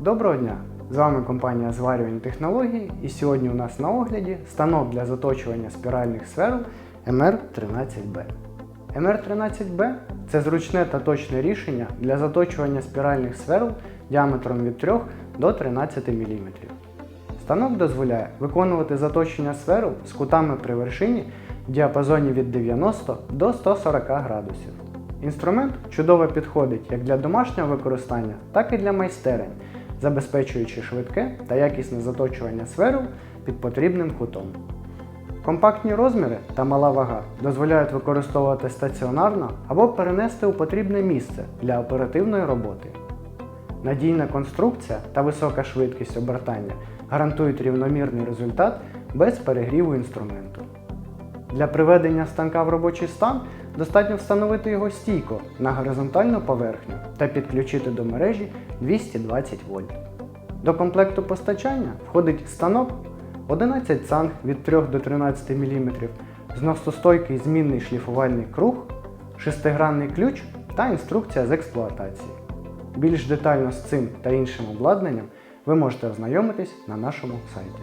Доброго дня! З вами компанія Зварювальні технології і сьогодні у нас на огляді станок для заточування спіральних сверл MR13B. MR13B це зручне та точне рішення для заточування спіральних сверл діаметром від 3 до 13 мм. Станок дозволяє виконувати заточення сверл з кутами при вершині в діапазоні від 90 до 140 градусів. Інструмент чудово підходить як для домашнього використання, так і для майстерень, забезпечуючи швидке та якісне заточування сверл під потрібним кутом. Компактні розміри та мала вага дозволяють використовувати стаціонарно або перенести у потрібне місце для оперативної роботи. Надійна конструкція та висока швидкість обертання гарантують рівномірний результат без перегріву інструменту. Для приведення станка в робочий стан достатньо встановити його стійко на горизонтальну поверхню та підключити до мережі 220 вольт. До комплекту постачання входить станок 11 цанг від 3 до 13 мм, зносостойкий змінний шліфувальний круг, шестигранний ключ та інструкція з експлуатації. Більш детально з цим та іншим обладнанням ви можете ознайомитись на нашому сайті.